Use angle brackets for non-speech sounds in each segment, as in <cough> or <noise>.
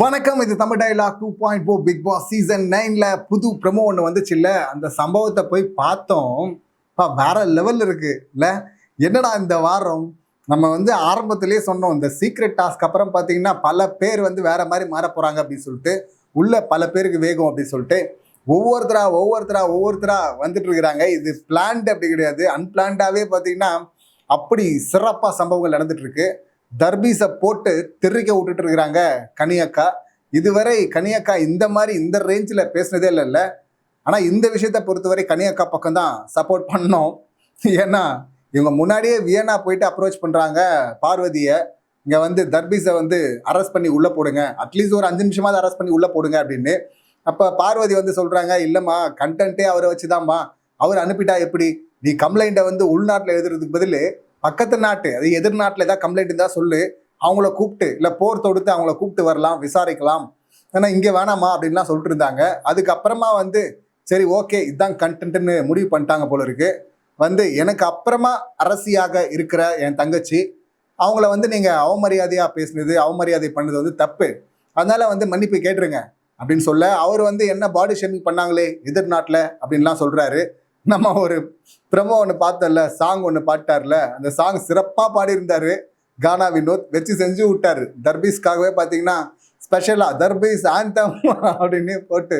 வணக்கம் இது Tamil dialogue two point four Bigg Boss season நைனில் புது ப்ரமோ ஒன்று வந்துச்சுல்ல அந்த சம்பவத்தை போய் பார்த்தோம். இப்போ வேற லெவல் இருக்கு இல்லை? என்னடா இந்த வாரம்? நம்ம வந்து ஆரம்பத்துலேயே சொன்னோம் இந்த சீக்ரெட் டாஸ்க் அப்புறம் பார்த்தீங்கன்னா பல பேர் வந்து வேற மாதிரி மாற போகிறாங்க அப்படின்னு சொல்லிட்டு உள்ள பல பேருக்கு வேகம் அப்படின்னு சொல்லிட்டு ஒவ்வொருத்தரா ஒவ்வொருத்தரா ஒவ்வொருத்தரா வந்துட்டு இருக்கிறாங்க. இது பிளான்ட் அப்படி கிடையாது. அன்பிளான்டாகவே பார்த்தீங்கன்னா அப்படி சிறப்பாக சம்பவங்கள் நடந்துட்டு இருக்கு. தர்பீஸை போட்டு திருக்க விட்டுட்டு இருக்கிறாங்க கனியக்கா. இதுவரை கனியக்கா இந்த மாதிரி இந்த ரேஞ்சில் பேசினதே இல்லைல்ல ஆனால் இந்த விஷயத்தை பொறுத்தவரை கனியக்கா பக்கம் தான் சப்போர்ட் பண்ணோம். ஏன்னா இவங்க முன்னாடியே வியனா போயிட்டு அப்ரோச் பண்ணுறாங்க பார்வதியை. இங்கே வந்து தர்பீஸை வந்து அரெஸ்ட் பண்ணி உள்ளே போடுங்க. அட்லீஸ்ட் ஒரு அஞ்சு நிமிஷமாவது அரெஸ்ட் பண்ணி உள்ளே போடுங்க அப்படின்னு. அப்போ பார்வதி வந்து சொல்கிறாங்க இல்லைம்மா கண்டென்ட்டே அவரை வச்சுதாம்மா. அவர் அனுப்பிட்டா எப்படி? நீ கம்ப்ளைண்ட்டை வந்து உள்நாட்டில் எழுதுறதுக்கு பதில் பக்கத்து நாட்டு அது எதிர்நாட்டில் ஏதாவது கம்ப்ளைண்ட் இருந்தால் சொல்லு. அவங்கள கூப்பிட்டு இல்லை போர் தொடுத்து அவங்கள கூப்பிட்டு வரலாம் விசாரிக்கலாம். ஏன்னா இங்கே வேணாமா அப்படின்லாம் சொல்லிட்டு இருந்தாங்க. அதுக்கப்புறமா வந்து சரி ஓகே இதுதான் கண்டென்ட்னு முடிவு பண்ணிட்டாங்க போல இருக்கு. வந்து எனக்கு அப்புறமா அரசியாக இருக்கிற என் தங்கச்சி அவங்கள வந்து நீங்கள் அவமரியாதையாக பேசுனது அவமரியாதை பண்ணது வந்து தப்பு. அதனால வந்து மன்னிப்பு கேட்டுருங்க அப்படின்னு சொல்ல அவர் வந்து என்ன பாடி ஷேமிங் பண்ணாங்களே எதிர்நாட்டில் அப்படின்லாம் சொல்கிறாரு நம்ம ஒரு பிரமோ ஒன்று பார்த்தல சாங் ஒன்று பாட்டார்ல அந்த சாங் சிறப்பாக பாடியிருந்தாரு. கானா வினோத் வச்சு செஞ்சு விட்டார். தர்பீஸ்க்காகவே பார்த்தீங்கன்னா ஸ்பெஷலாக தர்பீஸ் ஆந்தம் <laughs> அப்படின்னு போட்டு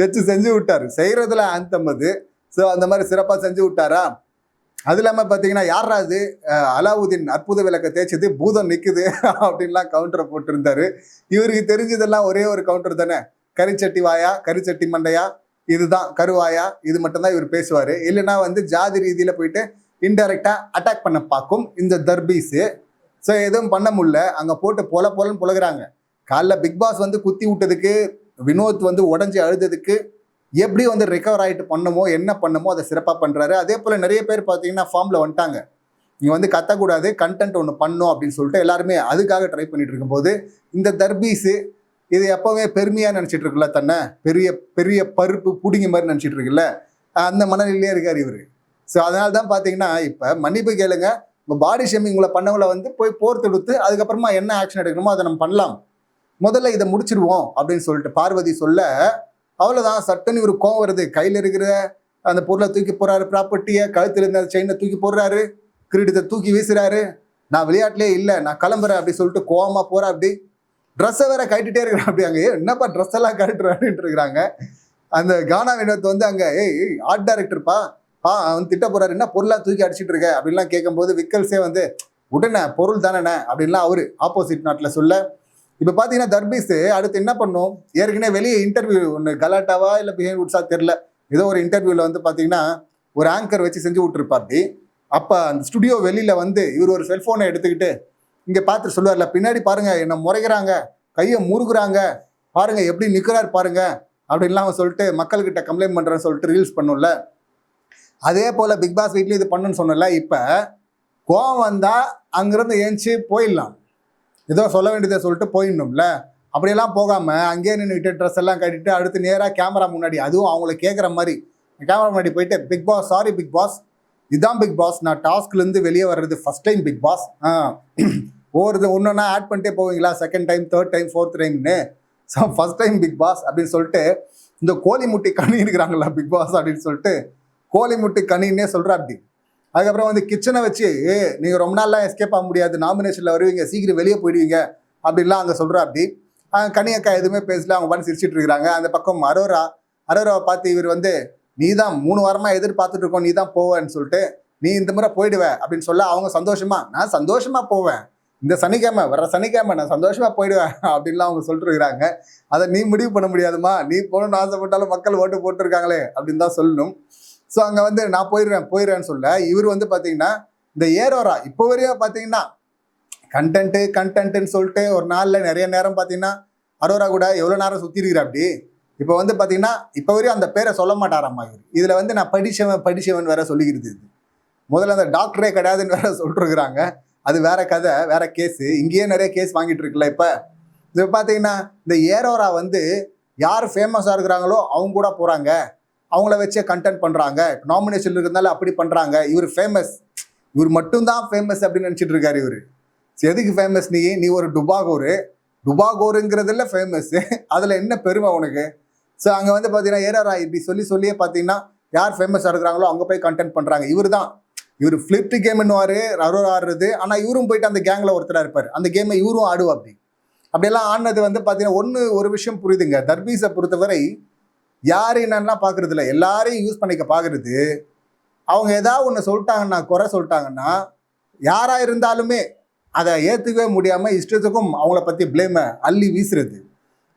வச்சு செஞ்சு விட்டார். செய்கிறதுல ஆந்தம் அது. ஸோ அந்த மாதிரி சிறப்பாக செஞ்சு விட்டாரா? அது இல்லாமல் பார்த்தீங்கன்னா யாரா அது? அலாவுதீன் அற்புத விளக்க தேய்ச்சது பூதம் நிற்குது <laughs> அப்படின்லாம் கவுண்டரை போட்டிருந்தாரு. இவருக்கு தெரிஞ்சதெல்லாம் ஒரே ஒரு கவுண்டர் தானே? கரிச்சட்டி வாயா கரிச்சட்டி மண்டையா? இதுதான் கருவாயா இது மட்டும்தான் இவர் பேசுவார். இல்லைன்னா வந்து ஜாதி ரீதியில் போயிட்டு இன்டெரக்டாக அட்டாக் பண்ண பார்க்கும் இந்த தர்பீஸு ஸோ எதுவும் பண்ண முடில அங்கே போட்டு பொல பொலன்னு புலகிறாங்க. காலைல பிக் பாஸ் வந்து குத்தி விட்டதுக்கு வினோத் வந்து உடஞ்சி அழுததுக்கு எப்படி வந்து ரெக்கவர் ஆகிட்டு பண்ணமோ என்ன பண்ணமோ அதை சிறப்பாக பண்ணுறாரு அதே போல் நிறைய பேர் பார்த்தீங்கன்னா ஃபார்மில் வந்துட்டாங்க. நீங்கள் வந்து கத்தக்கூடாது கண்டென்ட் ஒன்று பண்ணும் அப்படின்னு சொல்லிட்டு எல்லாருமே அதுக்காக ட்ரை பண்ணிட்டு இருக்கும்போது இந்த தர்பீஸு இது எப்போவுமே பெருமையாக நினச்சிட்டு இருக்குல்ல தன்னை? பெரிய பெரிய பருப்பு பிடிங்க மாதிரி நினச்சிட்டு இருக்குல்ல? அந்த மனநிலையே இருக்கார் இவர். ஸோ அதனால தான் பார்த்தீங்கன்னா இப்போ மன்னிப்பு கேளுங்க. இப்போ பாடி ஷேமிங் உங்களை பண்ணவங்கள வந்து போய் போர் தொடுத்து அதுக்கப்புறமா என்ன ஆக்ஷன் எடுக்கணுமோ அதை நம்ம பண்ணலாம். முதல்ல இதை முடிச்சிருவோம் அப்படின்னு சொல்லிட்டு பார்வதி சொல்ல அவ்வளோதான் சட்டுன்னு இவர் கோவம் வருது. கையில் இருக்கிற அந்த பொருளை தூக்கி போடுறாரு ப்ராப்பர்ட்டியை கழுத்தில் இருந்த செயினை தூக்கி போடுறாரு கிரீடத்தை தூக்கி வீசுறாரு. நான் விளையாட்டுலேயே இல்லை நான் கிளம்புறேன் அப்படி சொல்லிட்டு கோவமாக போகிறேன் அப்படி. ட்ரெஸ்ஸை வேற கட்டிட்டே இருக்கிறான். அப்படி அங்கே என்னப்பா ட்ரெஸ் எல்லாம் கட்டுறான்ட்டு இருக்கிறாங்க. அந்த கானா வினோத் வந்து அங்கே ஏய் ஏய், ஆர்ட் டைரக்டர்ப்பா ஆ அவன் திட்ட போறாரு. என்ன பொருளாக தூக்கி அடிச்சிட்டு இருக்க? அப்படின்லாம் கேட்கும்போது விக்கல்ஸே வந்து உடனே பொருள் தானே அப்படின்லாம் அவரு ஆப்போசிட் நாட்டில் சொல்ல. இப்போ பார்த்தீங்கன்னா தர்பீஸ் அடுத்து என்ன பண்ணும்? ஏற்கனவே வெளியே இன்டர்வியூ ஒன்று கலாட்டாவா இல்லை பிஹேவ் உட்ஸா தெரில ஏதோ ஒரு இன்டர்வியூவில் வந்து பார்த்தீங்கன்னா ஒரு ஆங்கர் வச்சு செஞ்சு விட்டுருப்பாப்படி அப்போ அந்த ஸ்டுடியோ வெளியில் வந்து இவர் ஒரு செல்ஃபோனை எடுத்துக்கிட்டு இங்கே பார்த்து சொல்லுவார்ல பின்னாடி பாருங்க என்னை முறைகிறாங்க கையை முறுகுறாங்க பாருங்க எப்படி நிற்கிறார் பாருங்க அப்படின்லாம் அவன் சொல்லிட்டு மக்கள்கிட்ட கம்ப்ளைண்ட் பண்ணுறேன்னு சொல்லிட்டு ரீல்ஸ் பண்ணும்ல. அதே போல் பிக் பாஸ் வீட்லேயும் இது பண்ணுன்னு சொன்னல இப்போ கோவம் வந்தால் அங்கேருந்து ஏஞ்சி போயிடலாம். ஏதோ சொல்ல வேண்டியதை சொல்லிட்டு போயிடணும்ல. அப்படியெல்லாம் போகாமல் அங்கேயே நின்றுட்டு ட்ரெஸ் எல்லாம் கட்டிட்டு அடுத்து நேராக கேமரா முன்னாடி அதுவும் அவங்கள கேட்குற மாதிரி. கேமரா முன்னாடி போயிட்டு Bigg Boss sorry Bigg Boss இதான் பிக் பாஸ் நான் டாஸ்க்லேருந்து வெளியே வர்றது ஃபஸ்ட் டைம் பிக் பாஸ் ஒவ்வொரு ஒன்று ஒன்றா ஆட் பண்ணிட்டே போவீங்களா? Second time third time fourth டைம்னு so first time Bigg Boss அப்படின்னு சொல்லிட்டு இந்த கோழி முட்டி கனி இருக்கிறாங்களா பிக் பாஸ் அப்படின்னு சொல்லிட்டு கோழி முட்டி கனின்னே சொல்கிறா அப்படி. அதுக்கப்புறம் வந்து கிச்சனை வச்சு ஏ நீங்கள் ரொம்ப நாள்லாம் எஸ்கேப் ஆக முடியாது. நாமினேஷனில் வருவீங்க. சீக்கிரம் வெளியே போயிடுவீங்க. அப்படின்லாம் அங்கே சொல்கிறா அப்படி. கனி அக்கா எதுவுமே பேசல. அவங்க பண்ணி சிரிச்சிட்டு இருக்கிறாங்க. அந்த பக்கம் அரோரா அரோராவை பார்த்து இவர் வந்து நீ தான் மூணு வாரமாக எதிர்பார்த்துட்டு இருக்கோம். நீ தான் போவேன்னு சொல்லிட்டு நீ இந்த முறை போயிடுவ. அப்படின்னு சொல்ல அவங்க சந்தோஷமா நான் சந்தோஷமாக போவேன். இந்த சனிக்கிழமை வர சனிக்கிழமை நான் சந்தோஷமா போயிடுவேன் அப்படின்லாம் அவங்க சொல்லிட்டு இருக்கிறாங்க அதை நீ முடிவு பண்ண முடியாதுமா நீ போகணும்னு ஆசைப்பட்டாலும் மக்கள் ஓட்டு போட்டிருக்காங்களே அப்படின்னு தான் சொல்லணும். ஸோ அங்கே வந்து நான் போயிடுறேன் போயிடுறேன்னு சொல்ல இவர் வந்து பார்த்தீங்கன்னா இந்த ஏரோரா இப்போ வரையும் பார்த்தீங்கன்னா கண்டென்ட்டு கண்டென்ட்டுன்னு சொல்லிட்டு ஒரு நாளில் நிறைய நேரம் பார்த்தீங்கன்னா அரோரா கூட எவ்வளோ நேரம் சுற்றிருக்கிறா அப்படி? இப்போ வந்து பார்த்தீங்கன்னா இப்போ வரையும் அந்த பேரை சொல்ல மாட்டாராம்மா இவர். இதில் வந்து நான் படிச்சவன் படிச்சவன் வேற சொல்லிக்கிறது இது. முதல்ல அந்த டாக்டரே கிடையாதுன்னு வேற சொல்லிட்டுருக்குறாங்க அது வேற கதை வேற கேஸு. இங்கேயே நிறைய கேஸ் வாங்கிட்டு இருக்குல்ல இப்போ? இப்போ பார்த்தீங்கன்னா இந்த ஏரோரா வந்து யார் ஃபேமஸாக இருக்கிறாங்களோ அவங்க கூட போகிறாங்க அவங்கள வச்சே கண்டென்ட் பண்ணுறாங்க நாமினேஷன் இருக்கிறதுனால அப்படி பண்ணுறாங்க இவர் ஃபேமஸ் இவர் மட்டும்தான் ஃபேமஸ் அப்படின்னு நினச்சிட்டு இருக்காரு இவர். எதுக்கு ஃபேமஸ் நீ? நீ ஒரு டுபாகோரு. டுபாகோருங்கிறதுல ஃபேமஸ்ஸு அதில் என்ன பெருமை உனக்கு? ஸோ அங்கே வந்து பார்த்தீங்கன்னா ஏரோரா இப்படி சொல்லி சொல்லியே பார்த்தீங்கன்னா யார் ஃபேமஸாக இருக்கிறாங்களோ அங்கே போய் கண்டென்ட் பண்ணுறாங்க இவர் தான் இவர் ஃப்ளிப்ட் கேம்னுவார் அரோர் ஆடுறது. ஆனால் இவரும் போயிட்டு அந்த கேங்கில் ஒருத்தராக இருப்பார். அந்த கேமை இவரும் ஆடுவா அப்படி. அப்படியெல்லாம் ஆடினது வந்து பார்த்தீங்கன்னா ஒன்று ஒரு விஷயம் புரியுதுங்க. தர்பீஸை பொறுத்தவரை யார் என்னன்னா பார்க்குறது இல்லை எல்லாரையும் யூஸ் பண்ணிக்க பார்க்குறது அவங்க ஏதாவது ஒன்று சொல்லிட்டாங்கன்னா குறை சொல்லிட்டாங்கன்னா யாராக இருந்தாலுமே அதை ஏற்றுக்கவே முடியாமல் இஷ்டத்துக்கும் அவங்கள பற்றி ப்ளேமை அள்ளி வீசுறது.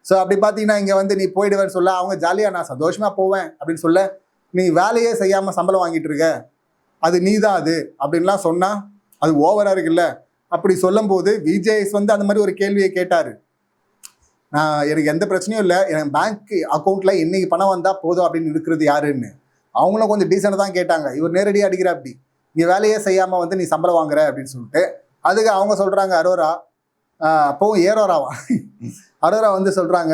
ஸோ அப்படி பார்த்தீங்கன்னா இங்கே வந்து நீ போயிடுவேன்னு சொல்ல அவங்க ஜாலியாக நான் சந்தோஷமாக போவேன் அப்படின்னு சொல்ல நீ வேலையே செய்யாமல் சம்பளம் வாங்கிட்டு இருக்க. அது நீ தான் அது அப்படின்லாம் சொன்னால் அது ஓவராக இருக்குல்ல? அப்படி சொல்லும்போது விஜேஎஸ் வந்து அந்த மாதிரி ஒரு கேள்வியை கேட்டார். நான் எனக்கு எந்த பிரச்சனையும் இல்லை. என் பேங்க் அக்கௌண்ட்டில் இன்னைக்கு பணம் வந்தால் போதும் அப்படின்னு இருக்கிறது யாருன்னு? அவங்களும் கொஞ்சம் டீசெண்டாக தான் கேட்டாங்க. இவர் நேரடியாக அடிக்கிற அப்படி. நீ வேலையே செய்யாமல் வந்து நீ சம்பளம் வாங்குற அப்படின்னு சொல்லிட்டு. அதுக்கு அவங்க சொல்கிறாங்க அரோரா அப்போவும் ஏரோராவா அரோரா வந்து சொல்கிறாங்க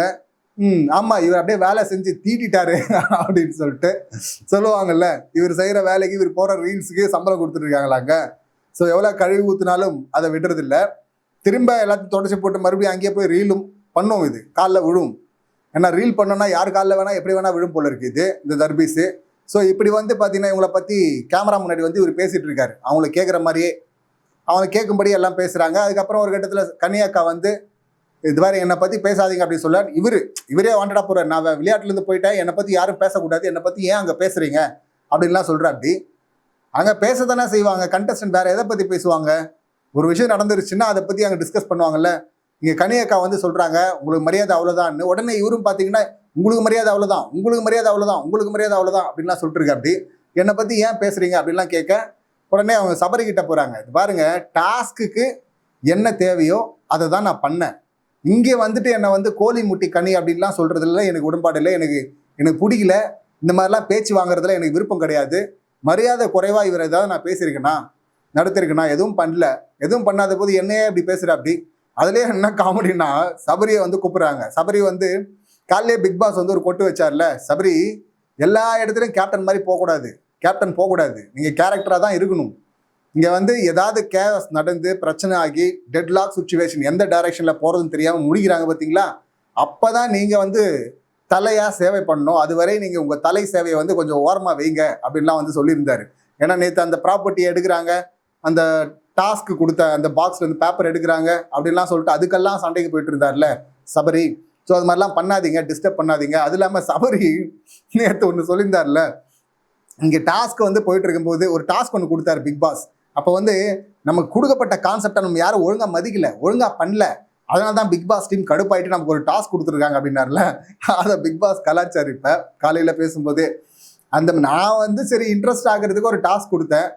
ம் ஆமாம் இவர் அப்படியே வேலை செஞ்சு தீட்டிட்டாரு <laughs> அப்படின்னு சொல்லிட்டு சொல்லுவாங்கல்ல இவர் செய்கிற வேலைக்கு இவர் போகிற ரீல்ஸுக்கு சம்பளம் கொடுத்துட்ருக்காங்களாங்க ஸோ எவ்வளோ கழுவி ஊற்றினாலும் அதை விடுறதில்ல. திரும்ப எல்லாத்தையும் தொடச்சி போட்டு மறுபடியும் அங்கேயே போய் ரீலும் பண்ணும் இது காலில் விழும். ஏன்னா ரீல் பண்ணோன்னா யார் காலில் வேணால் எப்படி வேணால் விழும் போல இருக்கு இது இந்த தர்பீஸு. ஸோ இப்படி வந்து பார்த்தீங்கன்னா இவங்கள பற்றி கேமரா முன்னாடி வந்து இவர் பேசிகிட்டு இருக்காரு அவங்கள கேட்குற மாதிரியே அவங்க கேட்கும்படி எல்லாம் பேசுகிறாங்க அதுக்கப்புறம் ஒரு கட்டத்தில் கன்னியாக்கா வந்து இது மாதிரி என்னை பற்றி பேசாதீங்க அப்படின்னு சொல்ல இவர் இவரே வாண்டடா போகிறார் நான் விளையாட்டுலேருந்து போயிட்டேன். என்னை பற்றி யாரும் பேசக்கூடாது. என்னை பற்றி ஏன் அங்கே பேசுகிறீங்க அப்படின்லாம் சொல்கிறா அப்படி அங்கே பேச தானே செய்வாங்க. கண்டஸ்டன்ட் வேறு எதை பற்றி பேசுவாங்க? ஒரு விஷயம் நடந்துருச்சுன்னா அதை பற்றி அங்கே டிஸ்கஸ் பண்ணுவாங்கல்ல. இங்கே கனியக்கா வந்து சொல்கிறாங்க உங்களுக்கு மரியாதை அவ்வளோதான்னு உடனே இவரும் பார்த்தீங்கன்னா உங்களுக்கு மரியாதை அவ்வளோதான் உங்களுக்கு மரியாதை அவ்வளோதான் உங்களுக்கு மரியாதை அவ்வளோதான் அப்படின்லாம் சொல்லிட்டுருக்க அப்படி என்னை பற்றி ஏன் பேசுகிறீங்க அப்படின்லாம் கேட்க உடனே அவங்க சபரிக்கிட்ட போகிறாங்க இது பாருங்க டாஸ்க்குக்கு என்ன தேவையோ அதை தான் நான் பண்ணேன். இங்கே வந்துட்டு என்னை வந்து கோழி முட்டி கனி அப்படின்லாம் சொல்கிறதுல எனக்கு உடன்பாடு இல்லை. எனக்கு எனக்கு பிடிக்கல. இந்த மாதிரிலாம் பேச்சு வாங்குறதுல எனக்கு விருப்பம் கிடையாது. மரியாதை குறைவாக இவர் ஏதாவது நான் பேசியிருக்கேனா? நடத்திருக்கேனா எதுவும் பண்ணல. எதுவும் பண்ணாத போது என்னையே இப்படி பேசுகிற அப்படி. அதுலேயே என்ன காமெடினா சபரியை வந்து கூப்பிட்றாங்க. சபரி வந்து காலையிலே பிக் பாஸ் வந்து ஒரு கொட்டு வச்சார்ல. சபரி எல்லா இடத்துலையும் கேப்டன் மாதிரி போகக்கூடாது. கேப்டன் போகக்கூடாது. நீங்கள் கேரக்டராக தான் இருக்கணும். இங்கே வந்து ஏதாவது கேஸ் நடந்து பிரச்சனை ஆகி டெட்லாக் சுச்சுவேஷன் எந்த டைரெக்ஷனில் போகிறதுன்னு தெரியாமல் முடிக்கிறாங்க பார்த்தீங்களா அப்போ தான் நீங்கள் வந்து தலையாக சேவை பண்ணணும். அதுவரை நீங்கள் உங்கள் தலை சேவையை வந்து கொஞ்சம் ஓரமாக வைங்க அப்படின்லாம் வந்து சொல்லியிருந்தார். ஏன்னா நேற்று அந்த ப்ராப்பர்ட்டி எடுக்கிறாங்க அந்த டாஸ்க்கு கொடுத்த அந்த பாக்ஸில் இருந்து பேப்பர் எடுக்கிறாங்க அப்படின்லாம் சொல்லிட்டு அதுக்கெல்லாம் சண்டைக்கு போயிட்டு இருந்தார்ல சபரி. ஸோ அது மாதிரிலாம் பண்ணாதீங்க டிஸ்டர்ப் பண்ணாதீங்க. அது இல்லாமல் சபரி <laughs> நேற்று ஒன்று சொல்லியிருந்தார்ல இங்கே டாஸ்க் வந்து போயிட்டு இருக்கும்போது ஒரு டாஸ்க் ஒன்று கொடுத்தாரு பிக் பாஸ். அப்போ வந்து நமக்கு கொடுக்கப்பட்ட கான்செப்டை நம்ம யாரும் ஒழுங்காக மதிக்கல ஒழுங்காக பண்ணல. அதனால தான் பிக் பாஸ் டீம் கடுப்பாயிட்டு நமக்கு ஒரு டாஸ்க் கொடுத்துருக்காங்க அப்படின்னார்ல. அதை பிக் பாஸ் கலாச்சார் இப்போ காலையில் பேசும்போது அந்த நான் வந்து சரி இன்ட்ரெஸ்ட் ஆகிறதுக்கு ஒரு டாஸ்க் கொடுத்தேன்.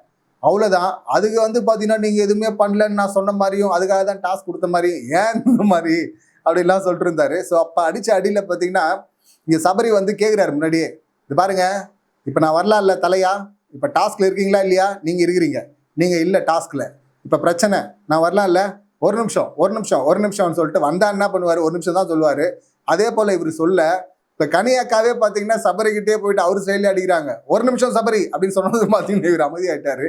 அவ்வளோதான் அதுக்கு வந்து பார்த்தீங்கன்னா நீங்கள் எதுவுமே பண்ணலன்னு நான் சொன்ன மாதிரியும் அதுக்காக தான் டாஸ்க் கொடுத்த மாதிரியும் ஏன் இந்த மாதிரி அப்படின்லாம் சொல்லிட்டு இருந்தாரு. ஸோ அப்போ அடித்த அடியில் பார்த்தீங்கன்னா இங்கே சபரி வந்து கேட்குறாரு முன்னாடியே. இது பாருங்க இப்போ நான் வரலாம் இல்லை தலையா? இப்போ டாஸ்கில் இருக்கீங்களா இல்லையா? நீங்கள் இருக்கிறீங்க. நீங்கள் இல்லை டாஸ்கில். இப்போ பிரச்சனை நான் வரலாம் இல்லை ஒரு நிமிஷம் ஒரு நிமிஷம் ஒரு நிமிஷம்னு சொல்லிட்டு வந்தா என்ன பண்ணுவார்? ஒரு நிமிஷம் தான் சொல்லுவார். அதே போல் இவர் சொல்ல இப்போ கனியாக்காவே பார்த்தீங்கன்னா சபரிக்கிட்டே போயிட்டு அவர் செயலி அடிக்கிறாங்க. ஒரு நிமிஷம் சபரி அப்படின்னு சொன்னது பார்த்தீங்கன்னா இவர் அமைதியாயிட்டாரு.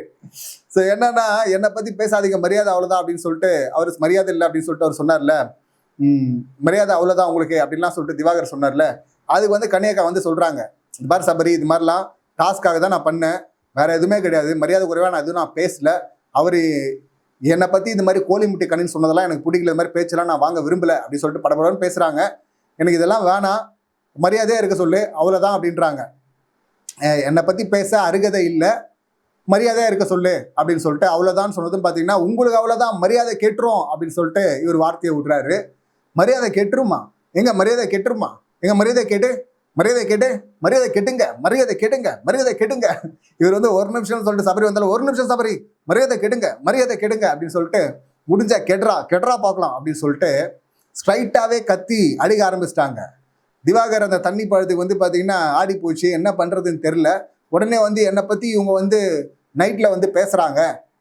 ஸோ என்னன்னா என்னை பற்றி பேசாதீங்க மரியாதை அவ்வளோதான் அப்படின்னு சொல்லிட்டு அவர் மரியாதை இல்லை அப்படின்னு சொல்லிட்டு அவர் சொன்னார்ல. மரியாதை அவ்வளோதான் உங்களுக்கு அப்படின்லாம் சொல்லிட்டு திவாகர் சொன்னார்ல. அதுக்கு வந்து கனியாக்கா வந்து சொல்கிறாங்க இது மாதிரி சபரி இது மாதிரிலாம் டாஸ்க்காக தான் நான் பண்ணேன். வேற எதுவுமே கிடையாது. மரியாதை குறைவாக நான் எதுவும் நான் பேசல. அவர் என்னை பற்றி இந்த மாதிரி கோழி முட்டை கண்ணின்னு சொன்னதெல்லாம் எனக்கு பிடிக்கல. இந்த மாதிரி பேச்செல்லாம் நான் வாங்க விரும்பல அப்படின்னு சொல்லிட்டு படபடன்னு பேசுகிறாங்க எனக்கு இதெல்லாம் வேணாம். மரியாதையாக இருக்க சொல்லு. அவ்வளோதான் அப்படின்றாங்க. என்னை பற்றி பேச அருகதை இல்லை. மரியாதையாக இருக்க சொல்லு அப்படின்னு சொல்லிட்டு அவ்வளோதான் சொன்னதும் பார்த்தீங்கன்னா உங்களுக்கு அவ்வளோதான் மரியாதை கேட்டுரும் அப்படின்னு சொல்லிட்டு இவர் வார்த்தையை விட்றாரு. மரியாதை கேட்டுருமா? எங்கள் மரியாதை கேட்டுருமா? எங்கள் மரியாதை கேட்டு மரியாதை கேட்டு மரியாதை கெட்டுங்க மரியாதை கெட்டுங்க மரியாதை கெட்டுங்க. இவர் வந்து ஒரு நிமிஷம் சொல்லிட்டு சபரி வந்தாலும் ஒரு நிமிஷம் சபரி மரியாதை கெடுங்க மரியாதை கெடுங்க அப்படின்னு சொல்லிட்டு முடிஞ்சா கெட்ரா கெட்ரா பார்க்கலாம் அப்படின்னு சொல்லிட்டு ஸ்ட்ரைட்டாகவே கத்தி அடிக்க ஆரம்பிச்சிட்டாங்க. திவாகர் அந்த தண்ணி பழத்துக்கு வந்து பார்த்தீங்கன்னா ஆடி போச்சு என்ன பண்ணுறதுன்னு தெரில உடனே வந்து என்னை பற்றி இவங்க வந்து நைட்டில் வந்து பேசுகிறாங்க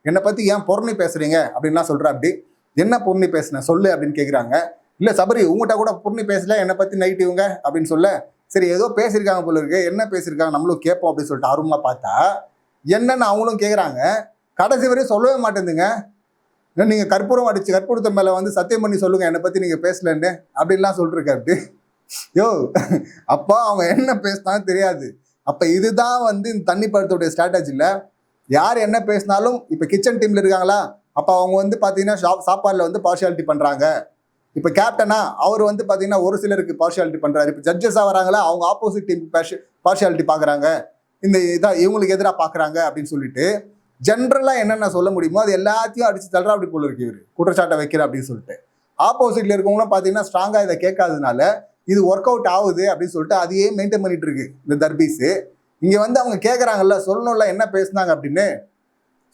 என்னை பற்றி ஏன் பொருணி பேசுகிறீங்க அப்படின்லாம் சொல்கிறா அப்படி. என்ன பொருணி பேசுனேன் சொல்லு அப்படின்னு கேட்குறாங்க இல்லை சபரி உங்கள்கிட்ட கூட பொருணி பேசல என்னை பற்றி நைட் இவங்க அப்படின்னு சொல்ல. சரி ஏதோ பேசியிருக்காங்க போல இருக்கு. என்ன பேசியிருக்காங்க நம்மளும் கேட்போம் அப்படின்னு சொல்லிட்டு ஆர்வமாக பார்த்தா என்னன்னு அவங்களும் கேட்குறாங்க கடைசி வரையும் சொல்லவே மாட்டேங்குதுங்க. நீங்கள் கற்பூரம் அடிச்சு கற்பூரத்தை மேலே வந்து சத்தியம் பண்ணி சொல்லுங்கள் என்னை பற்றி நீங்கள் பேசலன்னு அப்படின்லாம் சொல்லிருக்காரு. அப்படி. யோ அப்பா அவங்க என்ன பேசினாலும் தெரியாது. அப்போ இதுதான் வந்து இந்த தண்ணி படத்துடைய ஸ்ட்ராட்டஜியில் யார் என்ன பேசினாலும் இப்போ கிச்சன் டீமில் இருக்காங்களா? அப்போ அவங்க வந்து பார்த்தீங்கன்னா ஷாப் சாப்பாட்டில் வந்து பார்ஷியாலிட்டி பண்ணுறாங்க இப்போ கேப்டனா அவர் வந்து பார்த்தீங்கன்னா ஒரு சிலருக்கு பார்ஷியாலிட்டி பண்ணுறாரு இப்போ ஜட்ஜஸாக வராங்களா அவங்க ஆப்போசிட் டீம் பார்ஷியாலிட்டி பார்க்குறாங்க இந்த இதாக இவங்களுக்கு எதிராக பார்க்குறாங்க அப்படின்னு சொல்லிட்டு ஜென்ரலாக என்னென்ன சொல்ல முடியுமோ அது எல்லாத்தையும் அடிச்சு தள்ளுற அப்படி போல இருக்கு இவர். குற்றச்சாட்டை வைக்கிற அப்படின்னு சொல்லிட்டு. ஆப்போசிட்ல இருக்கவங்களும் பார்த்தீங்கன்னா ஸ்ட்ராங்காக இதை கேட்காதனால இது ஒர்க் அவுட் ஆகுது அப்படின்னு சொல்லிட்டு அதையே மெயின்டைன் பண்ணிட்டு இருக்கு இந்த தர்பீஸ். இங்கே வந்து அவங்க கேட்குறாங்கல்ல சொல்லணும்ல என்ன பேசுனாங்க அப்படின்னு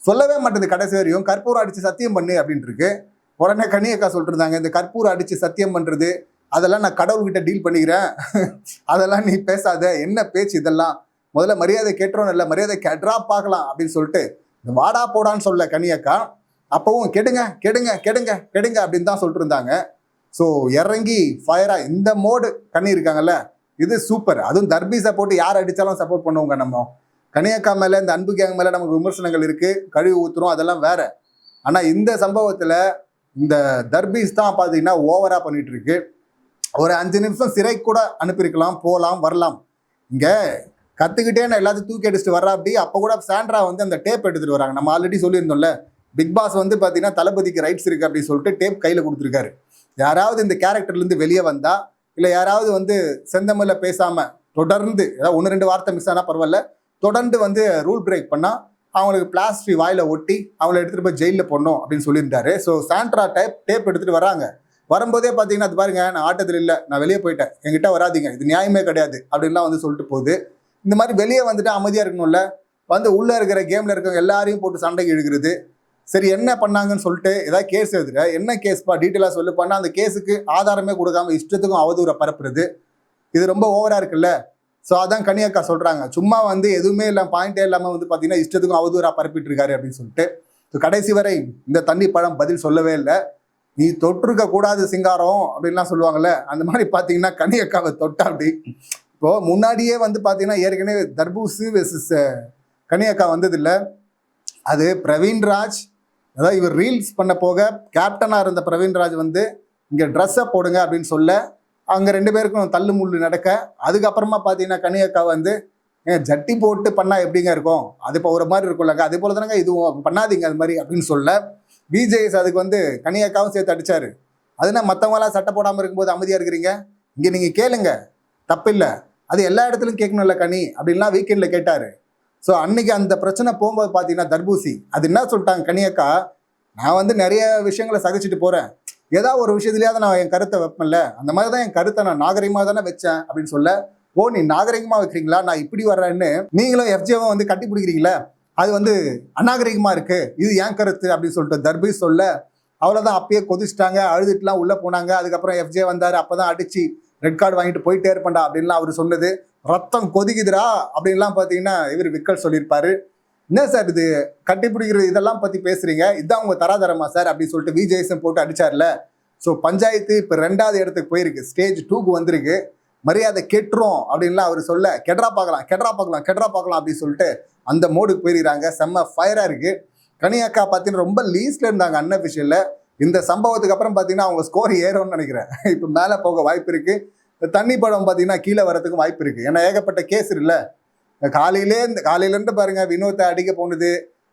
சொல்லவே மாட்டேது கடைசி வரையும். கற்பூரம் அடித்து சத்தியம் பண்ணு அப்படின்ட்டு இருக்கு. உடனே கனியக்கா சொல்லிட்டு இந்த கற்பூரம் அடித்து சத்தியம் பண்ணுறது அதெல்லாம் நான் கடவுள்கிட்ட டீல் பண்ணிக்கிறேன். <laughs> அதெல்லாம் நீ பேசாத என்ன பேச்சு இதெல்லாம்? முதல்ல மரியாதை கேட்டுறோம் இல்லை மரியாதை கெட்ரா பார்க்கலாம் அப்படின்னு சொல்லிட்டு இந்த வாடா போடான்னு சொல்ல கனியக்கா அப்பவும் கெடுங்க கெடுங்க கெடுங்க கெடுங்க அப்படின்னு தான் சொல்லிட்டு இருந்தாங்க ஸோ இறங்கி ஃபயராக இந்த மோடு கண்ணி இருக்காங்கல்ல இது சூப்பர் அதுவும் தர்பீஸை போட்டு யார் அடித்தாலும் சப்போர்ட் பண்ணுவோங்க நம்ம. கனியக்கா மேலே இந்த அன்பு கேங் மேலே நமக்கு விமர்சனங்கள் இருக்குது கழுவி ஊத்துறோம் அதெல்லாம் வேற. ஆனால் இந்த சம்பவத்தில் இந்த தர்பீஸ் தான் பார்த்தீங்கன்னா ஓவராக பண்ணிட்டு இருக்கு ஒரு அஞ்சு நிமிஷம் சிறை கூட அனுப்பியிருக்கலாம் போகலாம் வரலாம். இங்கே கற்றுக்கிட்டே நான் எல்லாத்தையும் தூக்கி அடிச்சுட்டு வர்றா அப்படி அப்போ கூட சாண்ட்ரா வந்து அந்த டேப் எடுத்துகிட்டு வராங்க. நம்ம ஆல்ரெடி சொல்லியிருந்தோம்ல பிக் பாஸ் வந்து பார்த்தீங்கன்னா தளபதிக்கு ரைட்ஸ் இருக்குது அப்படின்னு சொல்லிட்டு டேப் கையில் கொடுத்துருக்காரு. யாராவது இந்த கேரக்டர்லேருந்து வெளியே வந்தால் இல்லை யாராவது வந்து செந்தமில்ல பேசாமல் தொடர்ந்து ஏதாவது ஒன்று ரெண்டு வார்த்தை மிஸ் ஆனால் பரவாயில்ல தொடர்ந்து வந்து ரூல் பிரேக் பண்ணால் அவங்களுக்கு பிளாஸ்டிக் வாயில ஒட்டி அவங்கள எடுத்துகிட்டு போய் ஜெயிலில் போடணும் அப்படின்னு சொல்லியிருந்தாரு. ஸோ சாண்ட்ரா டைப் டேப் எடுத்துகிட்டு வராங்க. வரும்போதே பார்த்தீங்கன்னா அது பாருங்க நான் ஆட்டத்தில் இல்லை நான் வெளியே போயிட்டேன். எங்கிட்ட வராதீங்க. இது நியாயமே கிடையாது. அப்படின்லாம் வந்து சொல்லிட்டு போகுது. இந்த மாதிரி வெளியே வந்துட்டு அமைதியாக இருக்கணும்ல. வந்து உள்ளே இருக்கிற கேமில் இருக்கவங்க எல்லாரையும் போட்டு சண்டைக்கு இழுக்கிறது. சரி என்ன பண்ணாங்கன்னு சொல்லிட்டு ஏதாவது கேஸ் எழுதுற? என்ன கேஸ்ப்பா டீட்டெயிலாக சொல்லு. பண்ணால் அந்த கேஸுக்கு ஆதாரமே கொடுக்காம இஷ்டத்துக்கும் அவதூறை பரப்புறது. இது ரொம்ப ஓவராக இருக்குல்ல? ஸோ அதான் கனியக்கா சொல்கிறாங்க சும்மா வந்து எதுவுமே இல்லாமல் பாயிண்டே இல்லாமல் வந்து பார்த்தீங்கன்னா இஷ்டத்துக்கும் அவதூறாக பரப்பிட்டு இருக்காரு அப்படின்னு சொல்லிட்டு. ஸோ கடைசி வரை இந்த தண்ணி பழம் பதில் சொல்லவே இல்லை. நீ தொற்றுக்க கூடாது சிங்காரம் அப்படின்லாம் சொல்லுவாங்கல்ல அந்த மாதிரி பார்த்தீங்கன்னா கனியக்காவை தொட்டா அப்படி இப்போ முன்னாடியே வந்து பார்த்தீங்கன்னா ஏற்கனவே தர்பூசு வெர்சஸ் கனியக்கா வந்ததில்ல. அது பிரவீன்ராஜ் அதாவது இவர் ரீல்ஸ் பண்ண போக கேப்டனாக இருந்த பிரவீன்ராஜ் வந்து இங்கே ட்ரெஸ்ஸை போடுங்க அப்படின்னு சொல்ல அங்கே ரெண்டு பேருக்கும் தள்ளு முள்ளு நடக்க. அதுக்கப்புறமா பார்த்தீங்கன்னா கனியக்கா வந்து ஏன் ஜட்டி போட்டு பண்ணால் எப்படிங்க இருக்கும்? அது இப்போ ஒரு மாதிரி இருக்கும்லங்க அதே போல தானங்க இதுவும். பண்ணாதீங்க அது மாதிரி அப்படின்னு சொல்ல பிஜேஎஸ் அதுக்கு வந்து கனியக்காவும் சேர்த்து அடித்தார் அதுனா மற்றவங்களாம் சட்டை போடாமல் இருக்கும்போது அமைதியாக இருக்கிறீங்க? இங்கே நீங்கள் கேளுங்க. தப்பில்லை. அது எல்லா இடத்துலையும் கேட்கணும்ல கனி அப்படின்லாம் வீக்கெண்டில் கேட்டார். ஸோ அன்னைக்கு அந்த பிரச்சனை போகும்போது பார்த்தீங்கன்னா தர்பூசி. அது என்ன சொல்லிட்டாங்க கனியக்கா நான் வந்து நிறைய விஷயங்களை சகிச்சுட்டு போகிறேன் ஏதாவது ஒரு விஷயத்துலயாவது நான் என் கருத்தை வைப்பேன்ல? அந்த மாதிரி தான் என் கருத்தை நான் நாகரிகமாக தானே வச்சேன் அப்படின்னு சொல்ல ஓ நீ நாகரிகமாக வைக்கிறீங்களா? நான் இப்படி வர்றேன்னு நீங்களும் எஃப்ஜேவை வந்து கட்டி பிடிக்கிறீங்களே? அது வந்து அநாகரிகமாக இருக்குது இது ஏன் கருத்து? அப்படின்னு சொல்லிட்டு தர்பீஸ் சொல்ல அவ்வளோதான் அப்பயே கொதிச்சிட்டாங்க. அழுதுட்டுலாம் உள்ளே போனாங்க. அதுக்கப்புறம் எஃப்ஜே வந்தார். அப்போ தான் அடித்து ரெட் கார்டு வாங்கிட்டு போயிட்டே இருப்பேன்டா அப்படின்லாம் அவர் சொன்னது. ரத்தம் கொதிக்குதுடா அப்படின்லாம் பார்த்தீங்கன்னா இவர் விக்கல் சொல்லியிருப்பாரு. என்ன சார் இது? கட்டிப்பிடிக்கிறது இதெல்லாம் பற்றி பேசுறீங்க. இதான் உங்க தராதரமா சார்? அப்படின்னு சொல்லிட்டு விஜேசன் போட்டு அடிச்சார்ல. ஸோ பஞ்சாயத்து இப்போ ரெண்டாவது இடத்துக்கு போயிருக்கு. ஸ்டேஜ் டூக்கு வந்திருக்கு. மரியாதை கெட்டுரும் அப்படின்லாம் அவர் சொல்ல கெட்ரா பார்க்கலாம் கெட்ரா பார்க்கலாம் கெட்ரா பார்க்கலாம் அப்படின்னு சொல்லிட்டு அந்த மோடுக்கு போயிருக்காங்க செம்ம ஃபயராக இருக்கு. கனியாக்கா பார்த்தீங்கன்னா ரொம்ப லீஸ்ட்ல இருந்தாங்க அன்அஃபிஷியலில் இந்த சம்பவத்துக்கு அப்புறம் பார்த்தீங்கன்னா அவங்க ஸ்கோர் ஏறும்னு நினைக்கிறேன். இப்போ மேலே போக வாய்ப்பு இருக்கு. தண்ணி படம் பார்த்தீங்கன்னா கீழே வரதுக்கும் வாய்ப்பு இருக்கு. ஏன்னா ஏகப்பட்ட கேஸ் இல்லை இருக்குல்ல காலையிலே இந்த காலையிலேருந்து பாருங்கள் வினோத்தை அடிக்க போனது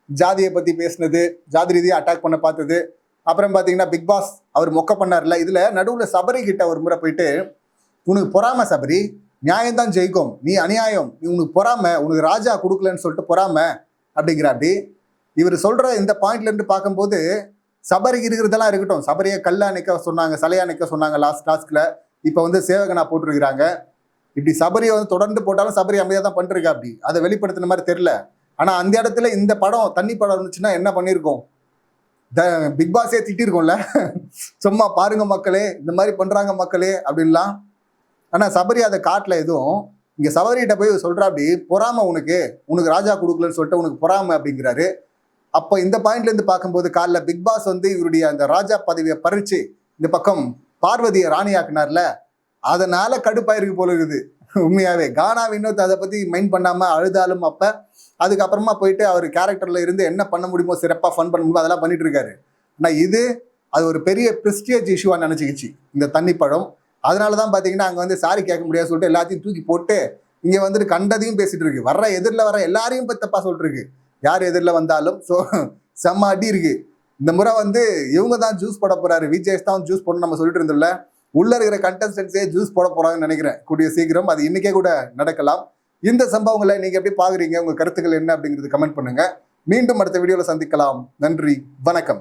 ஜாதியை பற்றி பேசினது ஜாதி ரீதியாக அட்டாக் பண்ண பார்த்தது. அப்புறம் பார்த்தீங்கன்னா பிக் பாஸ் அவர் மொக்க பண்ணார்ல. இதில் நடுவில் சபரி கிட்ட ஒரு முறை போயிட்டு உனக்கு பொறாம சபரி நியாயம்தான் ஜெயிக்கும். நீ அநியாயம். நீ உனக்கு பொறாம. உனக்கு ராஜா கொடுக்கலன்னு சொல்லிட்டு பொறாம. அப்படிங்கிற அப்படி இவர் சொல்கிற இந்த பாயிண்ட்லேருந்து பார்க்கும்போது சபரிக்கு இருக்கிறதெல்லாம் இருக்கட்டும். சபரியை கல்லா நிற்க சொன்னாங்க சலையா நிற்க சொன்னாங்க லாஸ்ட் டாஸ்கில் இப்போ வந்து சேவகனா போட்டிருக்கிறாங்க. இப்படி சபரியை வந்து தொடர்ந்து போட்டாலும் சபரி அமைதியாக தான் பண்ணிருக்கா அப்படி. அதை வெளிப்படுத்தின மாதிரி தெரில ஆனால் அந்த இடத்துல இந்த படம் தண்ணி படம் இருந்துச்சுன்னா என்ன பண்ணியிருக்கோம்? த பிக் பாஸே திட்டிருக்கோம்ல. சும்மா பாருங்க மக்களே இந்த மாதிரி பண்ணுறாங்க மக்களே அப்படின்லாம். ஆனால் சபரி அதை காட்டல எதுவும். இங்கே சபரிகிட்ட போய் சொல்கிறா அப்படி பொறாமை உனக்கு. உனக்கு ராஜா கொடுக்கலன்னு சொல்லிட்டு உனக்கு பொறாமை அப்படிங்கிறாரு. அப்போ இந்த பாயிண்ட்லேருந்து பார்க்கும்போது காலைல பிக் பாஸ் வந்து இவருடைய அந்த ராஜா பதவியை பறித்து இந்த பக்கம் பார்வதியை ராணியாக்குனார்ல அதனால கடுப்பாயிருக்கு போல இருக்குது. உண்மையாவே. கானா வினோத் அதை பத்தி மைண்ட் பண்ணாம அழுதாலும் அப்ப அதுக்கப்புறமா போயிட்டு அவர் கேரக்டர்ல இருந்து என்ன பண்ண முடியுமோ சிறப்பா ஃபன் பண்ண முடியுமோ அதெல்லாம் பண்ணிட்டு இருக்காரு. ஆனால் இது அது ஒரு பெரிய ப்ரெஸ்டியேஜ் இஷ்யூவாக நினச்சிக்கிச்சு இந்த தண்ணி பழம் அதனால தான் பார்த்தீங்கன்னா அங்கே வந்து சாரி கேட்க முடியாது சொல்லிட்டு எல்லாத்தையும் தூக்கி போட்டு இங்கே வந்துட்டு கண்டதையும் பேசிட்டு இருக்கு. வர்ற எதிரில் வர எல்லாரையும் போய் தப்பா சொல்லிட்டுருக்கு யார் எதிரில் வந்தாலும் ஸோ செம்ம அடி இருக்கு. இந்த முறை வந்து இவங்க தான் ஜூஸ் போட போறாரு. விஜய்ஸ் தான் ஜூஸ் போடணும் நம்ம சொல்லிட்டு இருந்தோம்ல. உள்ள இருக்கிற கண்டஸ்டன்ஸே ஜூஸ் போட போறாங்கன்னு நினைக்கிறேன். கூடிய சீக்கிரம் அது இன்னைக்கே கூட நடக்கலாம். இந்த சம்பவங்களை நீங்க எப்படி பாக்குறீங்க உங்க கருத்துக்கள் என்ன அப்படிங்கிறது கமெண்ட் பண்ணுங்க. மீண்டும் அடுத்த வீடியோல சந்திக்கலாம். நன்றி. வணக்கம்.